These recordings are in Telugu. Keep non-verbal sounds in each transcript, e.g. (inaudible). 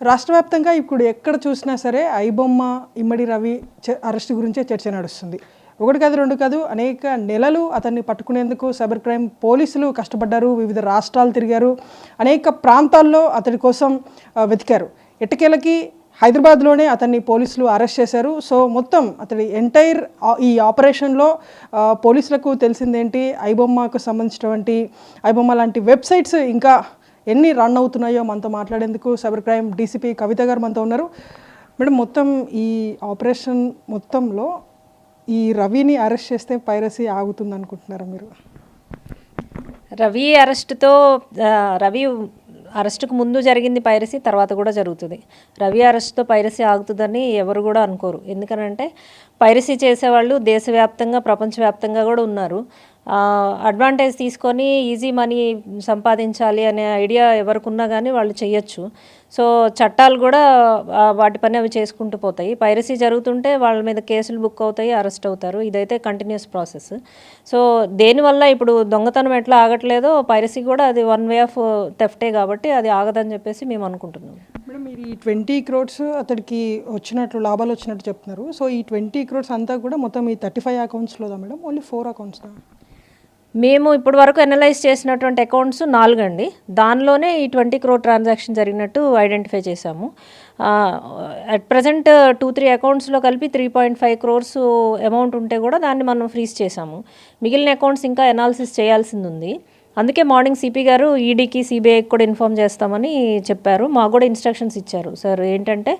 రాష్ట్ర వ్యాప్తంగా ఇప్పుడు ఎక్కడ చూసినా సరే ఐబొమ్మ ఇమ్మడి రవి చ- అరెస్ట్ గురించే చర్చ నడుస్తుంది. ఒకటి కాదు రెండు కాదు అనేక నెలలు అతన్ని పట్టుకునేందుకు సైబర్ క్రైమ్ పోలీసులు కష్టపడ్డారు వివిధ రాష్ట్రాలు తిరిగారు అనేక ప్రాంతాల్లో అతడి కోసం వెతికారు. ఎట్టకేలకి హైదరాబాద్లోనే అతన్ని పోలీసులు అరెస్ట్ చేశారు. సో మొత్తం అతడి ఎంటైర్ ఈ ఆపరేషన్లో పోలీసులకు తెలిసిందేంటి? ఐబొమ్మకు సంబంధించినటువంటి ఐబొమ్మ లాంటి వెబ్సైట్స్ ఇంకా ఎన్ని రన్ అవుతున్నాయో మనతో మాట్లాడేందుకు సైబర్ క్రైమ్ డీసీపీ కవిత గారు మనతో ఉన్నారు. మేడం మొత్తం ఈ ఆపరేషన్ మొత్తంలో ఈ రవిని అరెస్ట్ చేస్తే పైరసీ ఆగుతుంది అనుకుంటున్నారా మీరు? రవి అరెస్ట్తో రవి అరెస్ట్కు ముందు జరిగింది పైరసీ తర్వాత కూడా జరుగుతుంది. రవి అరెస్ట్తో పైరసీ ఆగుతుందని ఎవరు కూడా అనుకోరు. ఎందుకనంటే పైరసీ చేసేవాళ్ళు దేశవ్యాప్తంగా ప్రపంచవ్యాప్తంగా కూడా ఉన్నారు. అడ్వాంటేజ్ తీసుకొని ఈజీ మనీ సంపాదించాలి అనే ఐడియా ఎవరికున్నా కానీ వాళ్ళు చేయొచ్చు సో చట్టాలు కూడా వాటి పని అవి చేసుకుంటూ పోతాయి. పైరసీ జరుగుతుంటే వాళ్ళ మీద కేసులు బుక్ అవుతాయి అరెస్ట్ అవుతారు. ఇదైతే కంటిన్యూస్ ప్రాసెస్ సో దేనివల్ల ఇప్పుడు దొంగతనం ఎట్లా ఆగట్లేదో పైరసీ కూడా అది వన్ వే ఆఫ్ థెఫ్టే కాబట్టి అది ఆగదని చెప్పేసి మేము అనుకుంటున్నాం. మేడం మీరు ఈ ట్వంటీ క్రోడ్స్ అతడికి వచ్చినట్లు లాభాలు వచ్చినట్టు చెప్తున్నారు. సో ఈ ట్వంటీ క్రోడ్స్ అంతా కూడా మొత్తం ఈ థర్టీ ఫైవ్ అకౌంట్స్లోదా మేడం? ఓన్లీ ఫోర్ అకౌంట్స్దా మేము ఇప్పటి వరకు అనలైజ్ చేసినటువంటి అకౌంట్స్ నాలుగు అండి దానిలోనే ఈ ట్వంటీ క్రోర్ ట్రాన్సాక్షన్ జరిగినట్టు ఐడెంటిఫై చేశాము. అట్ ప్రజెంట్ టూ త్రీ అకౌంట్స్లో కలిపి three point five crores amount ఉంటే కూడా దాన్ని మనం ఫ్రీజ్ చేశాము. మిగిలిన అకౌంట్స్ ఇంకా ఎనాలిసిస్ చేయాల్సింది ఉంది అందుకే మార్నింగ్ సిపి గారు ఈడీకి సిబిఐకి కూడా ఇన్ఫామ్ చేస్తామని చెప్పారు. మాకు కూడా ఇన్స్ట్రక్షన్స్ ఇచ్చారు. సార్ ఏంటంటే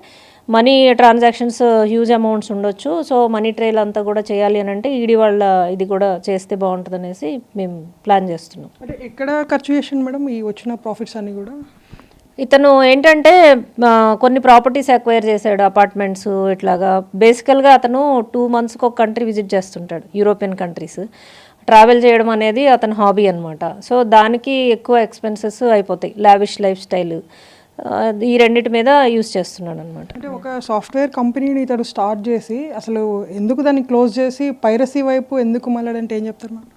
మనీ ట్రాన్సాక్షన్స్ హ్యూజ్ అమౌంట్స్ ఉండొచ్చు. సో మనీ ట్రైల్ అంతా కూడా చేయాలి అని అంటే ఈడీ వాళ్ళ ఇది కూడా చేస్తే బాగుంటుంది అనేసి మేము ప్లాన్ చేస్తున్నాం. అంటే ఎక్కడ ఖర్చు చేసిండు మేడం ఈ వచ్చిన ప్రాఫిట్స్ అన్ని కూడా? ఇతను ఏంటంటే కొన్ని ప్రాపర్టీస్ అక్వైర్ చేశాడు అపార్ట్మెంట్స్ ఇట్లాగా. బేసికల్గా అతను టూ మంత్స్కి ఒక కంట్రీ విజిట్ చేస్తుంటాడు యూరోపియన్ కంట్రీస్. ట్రావెల్ చేయడం అనేది అతని హాబీ అనమాట సో దానికి ఎక్కువ ఎక్స్పెన్సెస్ అయిపోతాయి లావిష్ లైఫ్ స్టైల్. ఈ రెండిటి మీద యూస్ చేస్తున్నాడు అనమాట అంటే ఒక సాఫ్ట్వేర్ కంపెనీని ఇతడు స్టార్ట్ చేసి అసలు ఎందుకు దాన్ని క్లోజ్ చేసి పైరసీ వైపు ఎందుకు మళ్ళాడంటే ఏం చెప్తారు మేడం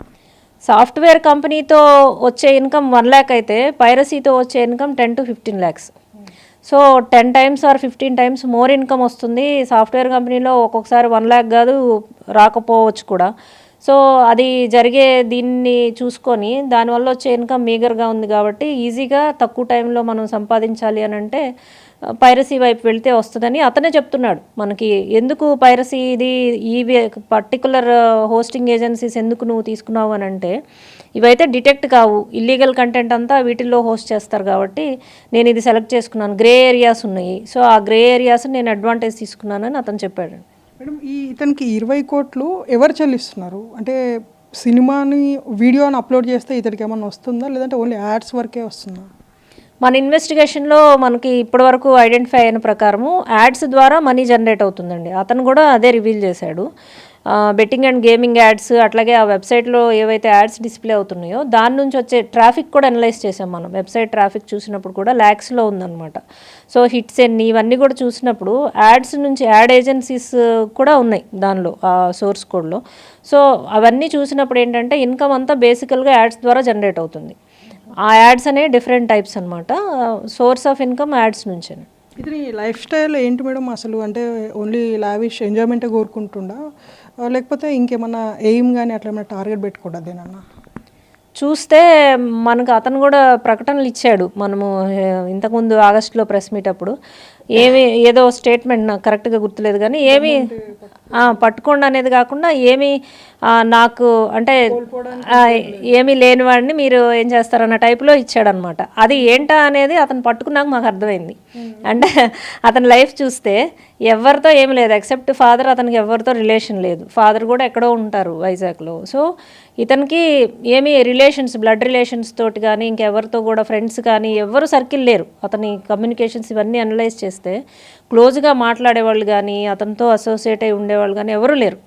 సాఫ్ట్వేర్ కంపెనీతో వచ్చే ఇన్కమ్ వన్ ల్యాక్ అయితే పైరసీతో వచ్చే income ten to fifteen lakhs. So ten times or fifteen times more income వస్తుంది. సాఫ్ట్వేర్ కంపెనీలో ఒక్కొక్కసారి వన్ ల్యాక్ కాదు రాకపోవచ్చు కూడా. సో అది జరిగే దీన్ని చూసుకొని దానివల్ల వచ్చే ఇన్కమ్ మీగర్గా ఉంది కాబట్టి ఈజీగా తక్కువ టైంలో మనం సంపాదించాలి అని అంటే పైరసీ వైపు వెళ్తే వస్తుందని అతనే చెప్తున్నాడు. మనకి ఎందుకు పైరసీ ఇది? ఈ పర్టికులర్ హోస్టింగ్ ఏజెన్సీస్ ఎందుకు నువ్వు తీసుకున్నావు అని అంటే ఇవైతే డిటెక్ట్ కావు. ఇల్లీగల్ కంటెంట్ అంతా వీటిల్లో హోస్ట్ చేస్తారు కాబట్టి నేను ఇది సెలెక్ట్ చేసుకున్నాను. గ్రే ఏరియాస్ ఉన్నాయి. సో ఆ గ్రే ఏరియాస్ నేను అడ్వాంటేజ్ తీసుకున్నానని అతను చెప్పాడు. మేడం ఈ ఇతనికి ఇరవై కోట్లు ఎవరు చెల్లిస్తున్నారు? అంటే సినిమాని వీడియోని అప్లోడ్ చేస్తే ఇతనికి ఏమైనా వస్తుందా? లేదంటే ఓన్లీ యాడ్స్ వరకే వస్తుందా? మన ఇన్వెస్టిగేషన్లో మనకి ఇప్పటివరకు ఐడెంటిఫై అయిన ప్రకారము యాడ్స్ ద్వారా మనీ జనరేట్ అవుతుందండి. అతను కూడా అదే రివీల్ చేశాడు. బెట్టింగ్ అండ్ గేమింగ్ యాడ్స్ అట్లాగే ఆ వెబ్సైట్లో ఏవైతే యాడ్స్ డిస్ప్లే అవుతున్నాయో దాని నుంచి వచ్చే ట్రాఫిక్ కూడా అనలైజ్ చేసాం మనం. వెబ్సైట్ ట్రాఫిక్ చూసినప్పుడు కూడా ల్యాక్స్లో ఉందన్నమాట. సో హిట్స్ ఎన్ని ఇవన్నీ కూడా చూసినప్పుడు యాడ్స్ నుంచి యాడ్ ఏజెన్సీస్ కూడా ఉన్నాయి దానిలో ఆ సోర్స్ కోడ్లో సో అవన్నీ చూసినప్పుడు ఏంటంటే ఇన్కమ్ అంతా బేసికల్గా యాడ్స్ ద్వారా జనరేట్ అవుతుంది. ఆ యాడ్స్ అనే డిఫరెంట్ టైప్స్ అనమాట సోర్స్ ఆఫ్ ఇన్కమ్ యాడ్స్ నుంచే. ఇది లైఫ్ స్టైల్ ఏంటి మేడం? అసలు అంటే ఓన్లీ లావిష్ ఎంజాయ్మెంటే కోరుకుంటుండా? లేకపోతే ఇంకేమన్నా ఎయిమ్ కానీ అట్లా ఏమైనా టార్గెట్ పెట్టుకోడా దేనన్నా? చూస్తే మనకు అతను కూడా ప్రకటనలు ఇచ్చాడు. మనము ఇంతకుముందు ఆగస్టులో ప్రెస్ మీట్ అప్పుడు. ఏమి ఏదో స్టేట్మెంట్ నాకు కరెక్ట్గా గుర్తులేదు కానీ ఏమి పట్టుకోండి అనేది కాకుండా ఏమి నాకు అంటే ఏమీ లేని వాడిని మీరు ఏం చేస్తారన్న టైప్లో ఇచ్చాడనమాట. అది ఏంటా అనేది అతను పట్టుకున్నాక మాకు అర్థమైంది. అంటే అతని లైఫ్ చూస్తే ఎవరితో ఏమి లేదు ఎక్సెప్ట్ ఫాదర్ అతనికి ఎవరితో రిలేషన్ లేదు. ఫాదర్ కూడా ఎక్కడో ఉంటారు వైజాగ్లో. సో ఇతనికి ఏమీ రిలేషన్స్ బ్లడ్ రిలేషన్స్ తోటి కానీ ఇంకెవరితో కూడా ఫ్రెండ్స్ కానీ ఎవరు సర్కిల్ లేరు. అతని కమ్యూనికేషన్స్ ఇవన్నీ అనలైజ్ చేస్తే క్లోజ్గా మాట్లాడేవాళ్ళు కానీ అతనితో అసోసియేట్ అయి ఉండేవాళ్ళు కానీ ఎవరు లేరు.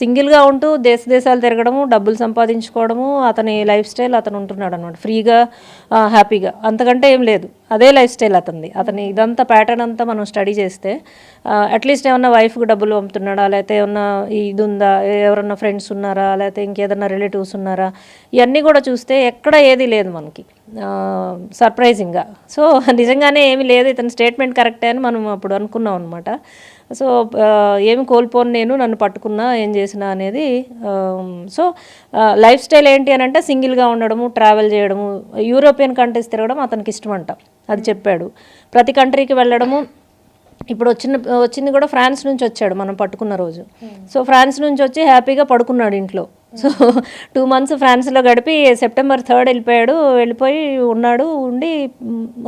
సింగిల్గా ఉంటూ దేశ దేశాలు తిరగడము డబ్బులు సంపాదించుకోవడము అతని లైఫ్ స్టైల్ అతను ఉంటున్నాడు అనమాట ఫ్రీగా హ్యాపీగా. అంతకంటే ఏం లేదు. అదే లైఫ్ స్టైల్ అతనిది. అతని ఇదంతా ప్యాటర్న్ అంతా మనం స్టడీ చేస్తే అట్లీస్ట్ ఏమన్నా వైఫ్కి డబ్బులు పంపుతున్నాడా లేకపోతే ఏమన్నా ఇది ఉందా ఎవరన్నా ఫ్రెండ్స్ ఉన్నారా లేకపోతే ఇంకేదన్నా రిలేటివ్స్ ఉన్నారా ఇవన్నీ కూడా చూస్తే ఎక్కడ ఏది లేదు మనకి. సర్ప్రైజింగ్గా సో (laughs) నిజంగానే ఏమి లేదు. ఇతని స్టేట్మెంట్ కరెక్టే అని మనం అప్పుడు అనుకున్నాం అనమాట సో ఏమి కోల్పోను నేను నన్ను పట్టుకున్నా ఏం చేసినా అనేది సో లైఫ్ స్టైల్ ఏంటి అని అంటే సింగిల్గా ఉండడము ట్రావెల్ చేయడము యూరోపియన్ కంట్రీస్ తిరగడం అతనికి ఇష్టం అంట అది చెప్పాడు. ప్రతి కంట్రీకి వెళ్ళడము ఇప్పుడు వచ్చిన వచ్చింది కూడా ఫ్రాన్స్ నుంచి వచ్చాడు మనం పట్టుకున్న రోజు. సో ఫ్రాన్స్ నుంచి వచ్చి హ్యాపీగా పడుకున్నాడు ఇంట్లో. సో టూ మంత్స్ ఫ్రాన్స్లో గడిపి సెప్టెంబర్ థర్డ్ వెళ్ళిపోయాడు. వెళ్ళిపోయి ఉన్నాడు ఉండి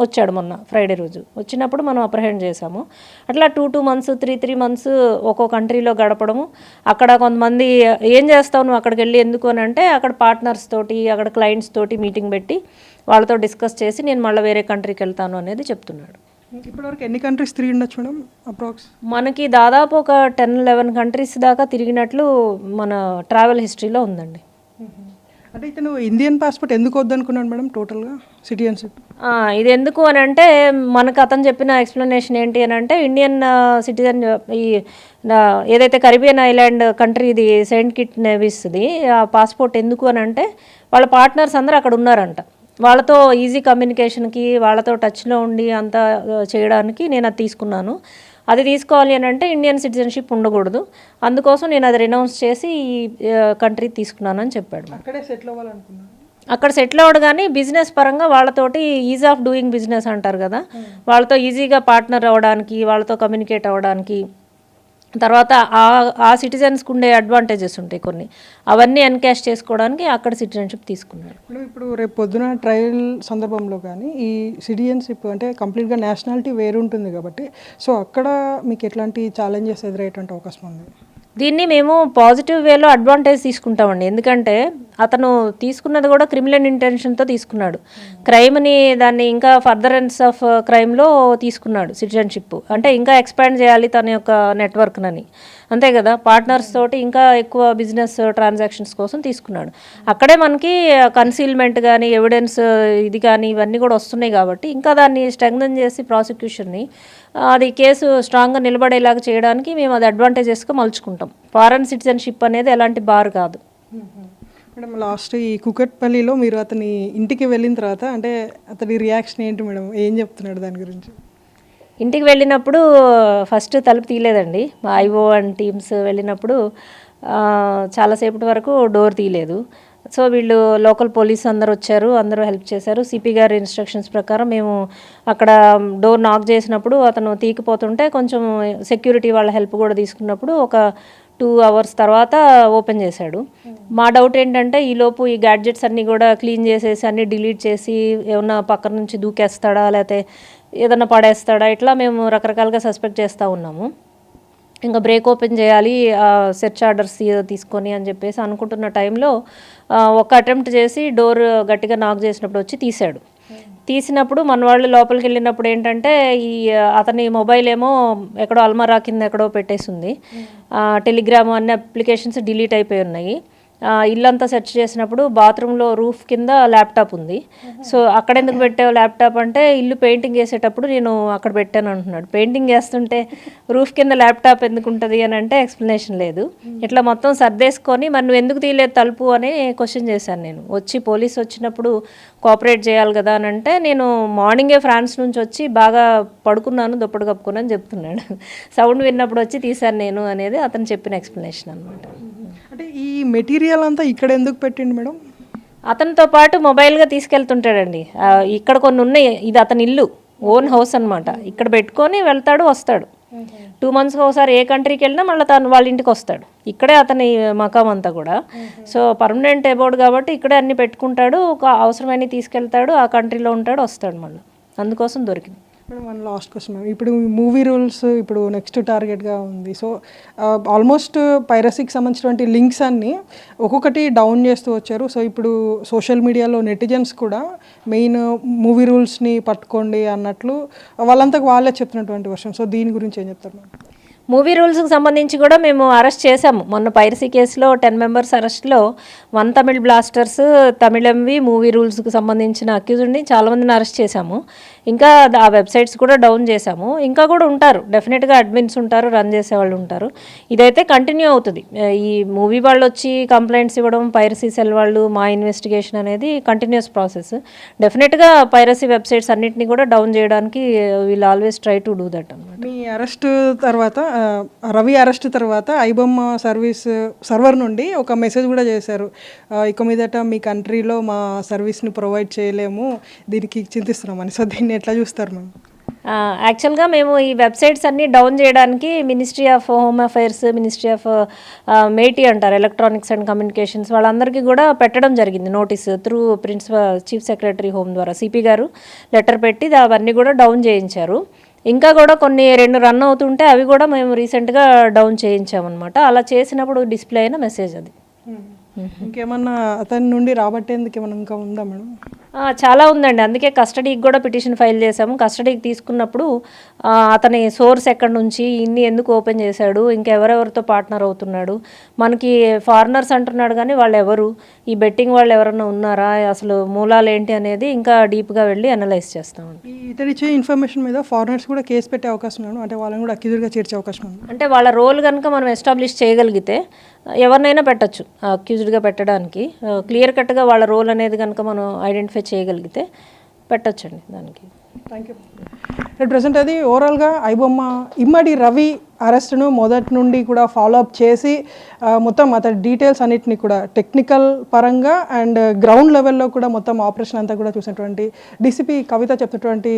వచ్చాడు మొన్న ఫ్రైడే రోజు. వచ్చినప్పుడు మనం అప్రహెండ్ చేసాము అట్లా two two months three three months ఒక్కో కంట్రీలో గడపడము. అక్కడ కొంతమంది ఏం చేస్తావు నువ్వు అక్కడికి వెళ్ళి ఎందుకు అని అంటే అక్కడ పార్ట్నర్స్ తోటి అక్కడ క్లయింట్స్ తోటి మీటింగ్ పెట్టి వాళ్ళతో డిస్కస్ చేసి నేను మళ్ళీ వేరే కంట్రీకి వెళ్తాను అనేది చెప్తున్నాడు. ఇప్పటివరకు ఎన్ని కంట్రీస్ తిరిగి ఉండొచ్చు మేడం అప్రాక్స్ మనకి దాదాపు ఒక టెన్ లెవెన్ కంట్రీస్ దాకా తిరిగినట్లు మన ట్రావెల్ హిస్టరీలో ఉందండి. అంటే ఇతను ఇండియన్ పాస్పోర్ట్ ఎందుకు వద్దనుకున్నాడు మేడం టోటల్గా సిటిజన్షిప్ ఇది ఎందుకు అని అంటే మనకు అతను చెప్పిన ఎక్స్ప్లెనేషన్ ఏంటి అని అంటే ఇండియన్ సిటిజన్ ఈ ఏదైతే కరిబియన్ ఐలాండ్ కంట్రీ ఇది సెయింట్ కిట్ నేవీస్ది ఆ పాస్పోర్ట్ ఎందుకు అని అంటే వాళ్ళ పార్ట్నర్స్ అందరూ అక్కడ ఉన్నారంట. వాళ్ళతో ఈజీ కమ్యూనికేషన్కి వాళ్ళతో టచ్లో ఉండి అంతా చేయడానికి నేను అది తీసుకున్నాను. అది తీసుకోవాలి అని అంటే ఇండియన్ సిటిజన్షిప్ ఉండకూడదు. అందుకోసం నేను అది రినౌన్స్ చేసి ఈ కంట్రీ తీసుకున్నాను అని చెప్పాడు అక్కడే సెటిల్ అవ్వాలనుకున్నాను అక్కడ సెటిల్ అవ్వడు కానీ బిజినెస్ పరంగా వాళ్ళతోటి ఈజ్ ఆఫ్ డూయింగ్ బిజినెస్ అంటారు కదా. వాళ్ళతో ఈజీగా పార్ట్నర్ అవ్వడానికి వాళ్ళతో కమ్యూనికేట్ అవ్వడానికి తర్వాత ఆ ఆ సిటిజన్స్కి ఉండే అడ్వాంటేజెస్ ఉంటాయి కొన్ని. అవన్నీ ఎన్కాష్ చేసుకోవడానికి అక్కడ సిటిజన్షిప్ తీసుకున్నాడు మేడం ఇప్పుడు రేపు పొద్దున ట్రయల్ సందర్భంలో కానీ ఈ సిటిజన్షిప్ అంటే కంప్లీట్గా నేషనాలిటీ వేరు ఉంటుంది కాబట్టి సో అక్కడ మీకు ఎట్లాంటి ఛాలెంజెస్ ఎదురయ్యేటువంటి అవకాశం ఉంది? దీన్ని మేము పాజిటివ్ వేలో అడ్వాంటేజ్ తీసుకుంటామండి. ఎందుకంటే అతను తీసుకున్నది కూడా క్రిమినల్ ఇంటెన్షన్తో తీసుకున్నాడు. క్రైమ్ని దాన్ని ఇంకా ఫర్దరెన్స్ ఆఫ్ క్రైమ్లో తీసుకున్నాడు సిటిజన్షిప్. అంటే ఇంకా ఎక్స్పాండ్ చేయాలి తన యొక్క నెట్వర్క్నని. అంతే కదా? పార్ట్నర్స్ తోటి ఇంకా ఎక్కువ బిజినెస్ ట్రాన్సాక్షన్స్ కోసం తీసుకున్నాడు. అక్కడే మనకి కన్సీల్మెంట్ కానీ ఎవిడెన్స్ ఇది కానీ ఇవన్నీ కూడా వస్తున్నాయి కాబట్టి ఇంకా దాన్ని స్ట్రెంగ్థన్ చేసి ప్రాసిక్యూషన్ని అది కేసు స్ట్రాంగ్గా నిలబడేలాగా చేయడానికి మేము అది అడ్వాంటేజెస్గా మలుచుకుంటాం. ఫారెన్ సిటిజన్షిప్ అనేది ఎలాంటి బార్ కాదు. మేడం లాస్ట్ ఈ కుకట్పల్లిలో మీరు అతని ఇంటికి వెళ్ళిన తర్వాత అంటే అతని రియాక్షన్ ఏంటి మేడం? ఏం చెప్తున్నాడు దాని గురించి? ఇంటికి వెళ్ళినప్పుడు ఫస్ట్ తలుపు తీయలేదండి. మా ఐఓ అండ్ టీమ్స్ వెళ్ళినప్పుడు చాలాసేపటి వరకు డోర్ తీయలేదు. సో వీళ్ళు లోకల్ పోలీస్ అందరు వచ్చారు అందరూ హెల్ప్ చేశారు. సిపి గారి ఇన్స్ట్రక్షన్స్ ప్రకారం మేము అక్కడ డోర్ నాక్ చేసినప్పుడు అతను తీయకపోతుంటే కొంచెం సెక్యూరిటీ వాళ్ళ హెల్ప్ కూడా తీసుకున్నప్పుడు ఒక టూ అవర్స్ తర్వాత ఓపెన్ చేశాడు. మా డౌట్ ఏంటంటే ఈలోపు ఈ గ్యాడ్జెట్స్ అన్నీ కూడా క్లీన్ చేసేసి అన్నీ డిలీట్ చేసి ఏమన్నా పక్కన నుంచి దూకేస్తాడా లేకపోతే ఏదన్నా పడేస్తాడా ఇట్లా మేము రకరకాలుగా సస్పెక్ట్ చేస్తూ ఉన్నాము. ఇంకా బ్రేక్ ఓపెన్ చేయాలి సెర్చ్ ఆర్డర్స్ తీసుకొని అని చెప్పేసి అనుకుంటున్న టైంలో ఒక అటెంప్ట్ చేసి డోర్ గట్టిగా నాక్ చేసినప్పుడు వచ్చి తీశాడు. తీసినప్పుడు మన వాళ్ళు లోపలికి వెళ్ళినప్పుడు ఏంటంటే ఈ అతని మొబైల్ ఏమో ఎక్కడో అల్మరా కింద ఎక్కడో పెట్టేసింది. టెలిగ్రామ్ అన్ని అప్లికేషన్స్ డిలీట్ అయిపోయి ఉన్నాయి. ఇల్లంతా సెర్చ్ చేసినప్పుడు బాత్రూంలో రూఫ్ కింద ల్యాప్టాప్ ఉంది. సో అక్కడ ఎందుకు పెట్టావు ల్యాప్టాప్ అంటే ఇల్లు పెయింటింగ్ వేసేటప్పుడు నేను అక్కడ పెట్టాను అంటున్నాడు. పెయింటింగ్ వేస్తుంటే రూఫ్ కింద ల్యాప్టాప్ ఎందుకు ఉంటుంది అని అంటే ఎక్స్ప్లెనేషన్ లేదు. ఇట్లా మొత్తం సర్దేసుకొని మరి నువ్వు ఎందుకు తీయలేదు తలుపు అని క్వశ్చన్ చేశాను నేను. వచ్చి పోలీస్ వచ్చినప్పుడు కోఆపరేట్ చేయాలి కదా అని అంటే నేను మార్నింగే ఫ్రాన్స్ నుంచి వచ్చి బాగా పడుకున్నాను దుప్పటి కప్పుకున్నాను చెప్తున్నాడు. (laughs) సౌండ్ విన్నప్పుడు వచ్చి తీశాను నేను అనేది అతను చెప్పిన ఎక్స్ప్లెనేషన్ అనమాట అంటే ఈ మెటీరియల్ అంతా ఇక్కడ ఎందుకు పెట్టిండు మేడం? అతనితో పాటు మొబైల్గా తీసుకెళ్తుంటాడండి. ఇక్కడ కొన్ని ఉన్నాయి. ఇది అతని ఇల్లు ఓన్ హౌస్ అన్నమాట. ఇక్కడ పెట్టుకొని వెళ్తాడు వస్తాడు. టూ మంత్స్కి ఒకసారి ఏ కంట్రీకి వెళ్ళినా మళ్ళీ తను వాళ్ళ ఇంటికి వస్తాడు. ఇక్కడే అతని మకాం అంతా కూడా. సో పర్మనెంట్ అబౌట్ కాబట్టి ఇక్కడే అన్ని పెట్టుకుంటాడు ఒక అవసరమైన తీసుకెళ్తాడు ఆ కంట్రీలో ఉంటాడు వస్తాడు మళ్ళీ. అందుకోసం దొరికింది. Madam one last question ma'am ఇప్పుడు మూవీ రూల్స్ ఇప్పుడు నెక్స్ట్ టార్గెట్గా ఉంది. సో ఆల్మోస్ట్ పైరసీకి సంబంధించినటువంటి లింక్స్ అన్నీ ఒక్కొక్కటి డౌన్ చేస్తూ వచ్చారు. సో ఇప్పుడు సోషల్ మీడియాలో నెటిజన్స్ కూడా మెయిన్ మూవీ రూల్స్ని పట్టుకోండి అన్నట్లు వాళ్ళంతకు వాళ్ళే చెప్తున్నటువంటి వర్షం సో దీని గురించి ఏం చెప్తారు మ్యామ్ మూవీ రూల్స్కి సంబంధించి కూడా మేము అరెస్ట్ చేశాము. మొన్న పైరసీ కేసులో టెన్ మెంబర్స్ అరెస్ట్లో వన్ తమిళ్ బ్లాస్టర్స్ తమిళంవి మూవీ రూల్స్కి సంబంధించిన అక్యూజ్ని చాలామందిని అరెస్ట్ చేశాము. ఇంకా ఆ వెబ్సైట్స్ కూడా డౌన్ చేశాము. ఇంకా కూడా ఉంటారు. డెఫినెట్గా అడ్మిన్స్ ఉంటారు రన్ చేసే వాళ్ళు ఉంటారు. ఇదైతే కంటిన్యూ అవుతుంది. ఈ మూవీ వాళ్ళు వచ్చి కంప్లైంట్స్ ఇవ్వడం పైరసీ సెల్ వాళ్ళు మా ఇన్వెస్టిగేషన్ అనేది కంటిన్యూస్ ప్రాసెస్. డెఫినెట్గా పైరసీ వెబ్సైట్స్ అన్నిటిని కూడా డౌన్ చేయడానికి will always try to do that అనమాట మీ అరెస్ట్ తర్వాత రవి అరెస్ట్ తర్వాత ఐబొమ్మ సర్వీస్ సర్వర్ నుండి ఒక మెసేజ్ కూడా చేశారు. ఇక మీదట మీ కంట్రీలో మా సర్వీస్ని ప్రొవైడ్ చేయలేము దీనికి చింతిస్తున్నామని. సో దీన్ని ఎట్లా చూస్తారు మేము యాక్చువల్గా మేము ఈ వెబ్సైట్స్ అన్నీ డౌన్ చేయడానికి ministry of home affairs ministry of MeitY అంటారు ఎలక్ట్రానిక్స్ అండ్ కమ్యూనికేషన్స్ వాళ్ళందరికీ కూడా పెట్టడం జరిగింది notice through principal chief secretary home ద్వారా. సిపి గారు లెటర్ పెట్టి అవన్నీ కూడా డౌన్ చేయించారు. ఇంకా కూడా కొన్ని రెండు రన్ అవుతుంటే అవి కూడా మేము రీసెంట్గా డౌన్ చేయించామన్నమాట. అలా చేసినప్పుడు డిస్ప్లే అయిన మెసేజ్ అది. ఇంకేమన్నా అతని నుండి రాబట్టేందుకు ఏమన్నా ఇంకా ఉందా మేడం? చాలా ఉందండి. అందుకే కస్టడీకి కూడా పిటిషన్ ఫైల్ చేశాము. కస్టడీకి తీసుకున్నప్పుడు అతని సోర్స్ ఎక్కడి నుంచి ఇన్ని ఎందుకు ఓపెన్ చేశాడు ఇంకెవరెవరితో పార్ట్నర్ అవుతున్నాడు మనకి ఫారినర్స్ అంటున్నాడు కానీ వాళ్ళు ఎవరు ఈ బెట్టింగ్ వాళ్ళు ఎవరన్నా ఉన్నారా అసలు మూలాలు ఏంటి అనేది ఇంకా డీప్గా వెళ్ళి అనలైజ్ చేస్తామండి. ఈ ఇతడిచ్చే ఇన్ఫర్మేషన్ మీద ఫారినర్స్ కూడా కేసు పెట్టే అవకాశం అంటే వాళ్ళని కూడా అక్యూజ్గా చేర్చే అవకాశం ఉంది. అంటే వాళ్ళ రోల్ కనుక మనం ఎస్టాబ్లిష్ చేయగలిగితే ఎవరినైనా పెట్టచ్చు అక్యూజ్డ్గా పెట్టడానికి. క్లియర్ కట్గా వాళ్ళ రోల్ అనేది కనుక మనం ఐడెంటిఫై చేయగలిగితే పెట్టొచ్చండి దానికి. థ్యాంక్ యూ ప్రజెంట్ అది ఓవరాల్గా ఐబొమ్మ ఇమ్మడి రవి అరెస్ట్ను మొదటి నుండి కూడా ఫాలో అప్ చేసి మొత్తం అతని డీటెయిల్స్ అన్నిటిని కూడా టెక్నికల్ పరంగా అండ్ గ్రౌండ్ లెవెల్లో కూడా మొత్తం ఆపరేషన్ అంతా కూడా చూసినటువంటి డీసీపీ కవిత చెప్తున్నటువంటి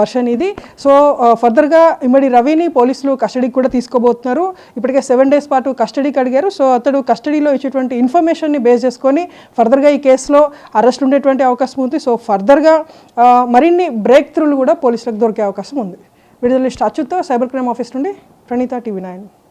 వర్షన్ ఇది. సో ఫర్దర్గా ఇమ్మడి రవిని పోలీసులు కస్టడీకి కూడా తీసుకోబోతున్నారు. ఇప్పటికే సెవెన్ డేస్ పాటు కస్టడీకి అడిగారు. సో అతడు కస్టడీలో ఇచ్చేటువంటి ఇన్ఫర్మేషన్ని బేస్ చేసుకొని ఫర్దర్గా ఈ కేసులో అరెస్ట్ ఉండేటువంటి అవకాశం ఉంది. సో ఫర్దర్గా మరిన్ని బ్రేక్ త్రూలు కూడా పోలీసులకు దొరికే అవకాశం ఉంది. విడుదల లిస్ట్ సైబర్ క్రైమ్ ఆఫీస్ నుండి Pranita TV9.